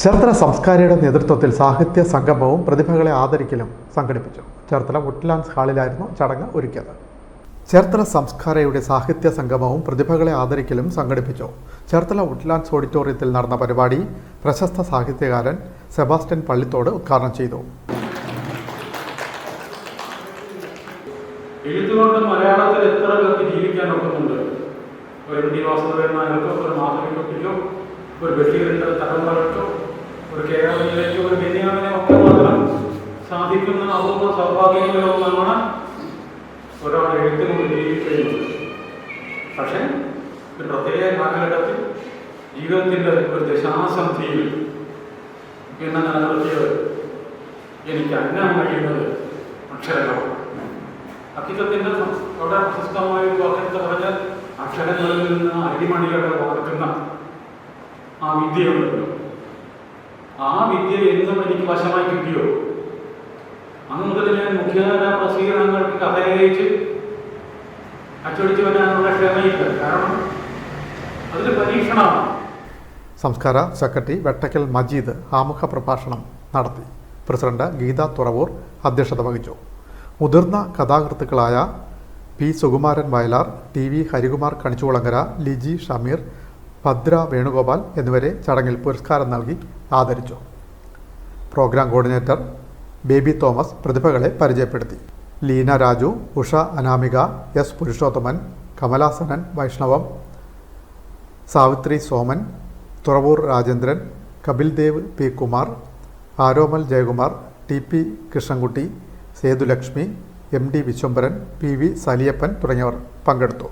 ചേർത്തല സംസ്കാരിയുടെ നേതൃത്വത്തിൽ സാഹിത്യ സംഗമവും പ്രതിഭകളെ ആദരിക്കലും സംഘടിപ്പിച്ചു. ചേർത്തല വുഡ്ലാൻഡ്സ് ഹാളിലായിരുന്നു ചടങ്ങ് ഒരുക്കിയത്. ചേർത്തല സംസ്കാരയുടെ സാഹിത്യ സംഗമവും പ്രതിഭകളെ ആദരിക്കലും സംഘടിപ്പിച്ചു. ചേർത്തല വുഡ്ലാൻഡ്സ് ഓഡിറ്റോറിയത്തിൽ നടന്ന പരിപാടി പ്രശസ്ത സാഹിത്യകാരൻ സെബാസ്റ്റ്യൻ പള്ളിത്തോട് ഉദ്ഘാടനം ചെയ്തു. മലയാളത്തിൽ ജീവിക്കാൻ ഒരു ഒരു ഒരു ബഷീറിന്റെ തലമുറകൾക്കോ ഒരു കേരളത്തിലേക്കോ ഒരു ബെന്യാമിനെ ഒക്കെ മാത്രം സാധിക്കുന്ന അപൂർവ സൗഭാഗ്യങ്ങളിലൊന്നാണ് ഒരാൾ എഴുത്തുകൊണ്ട് ജീവിക്കുന്നത്. പക്ഷേ ഒരു പ്രത്യേക കാലഘട്ടത്തിൽ ജീവിതത്തിന്റെ ഒരു ദശാസന്ധിയിൽ എന്നെ നിലനിർത്തിയത് എനിക്ക് അന്നം കഴിയുന്നത് അക്ഷരങ്ങളാണ്. അക്കിത്തത്തിന്റെ അവിടെ ഒരു വാക്കെടുത്ത് പറഞ്ഞാൽ അക്ഷരങ്ങളിൽ നിന്ന് അരിമണികളുടെ വാർക്കുന്ന ആ വിദ്യയുണ്ടല്ലോ ആ വിദ്യ എന്നും എനിക്ക് വശമായി കിട്ടിയോ? അന്ന് മുതൽ ഞാൻ മുഖ്യധാര പ്രസീകരണങ്ങൾക്ക് കഥയച്ച് അച്ചടിച്ചു വരാനുള്ള ക്ഷമയില്ല. കാരണം അതിൽ പരീക്ഷണമാണ്. സംസ്കാര സെക്രട്ടറി വെട്ടക്കൽ മജീദ് ആമുഖ പ്രഭാഷണം നടത്തി. പ്രസിഡന്റ് ഗീത തുറവൂർ അധ്യക്ഷത വഹിച്ചു. മുതിർന്ന കഥാകൃത്തുക്കളായ P Sukumaran Vayalar T V Harikumar Kanichukulangara Liji Shameer Bhadra Venugopal എന്നിവരെ ചടങ്ങിൽ പുരസ്കാരം നൽകി ആദരിച്ചു. പ്രോഗ്രാം കോർഡിനേറ്റർ ബേബി തോമസ് പ്രതിഭകളെ പരിചയപ്പെടുത്തി. Leena Raju Usha Anamika S Purushothaman Kamalasanan Vaishnavam Savithri Soman Thuravoor Rajendran Kapildev P Kumar Aromal Jayakumar T P Krishnankutty Sethulakshmi M D Viswambharan P V Saliyappan തുടങ്ങിയവർ പങ്കെടുത്തു.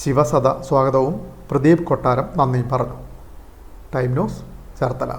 ശിവസദ സ്വാഗതവും. പ്രദീപ് കൊട്ടാരം നന്ദിയും പറഞ്ഞു. Time news Cherthala.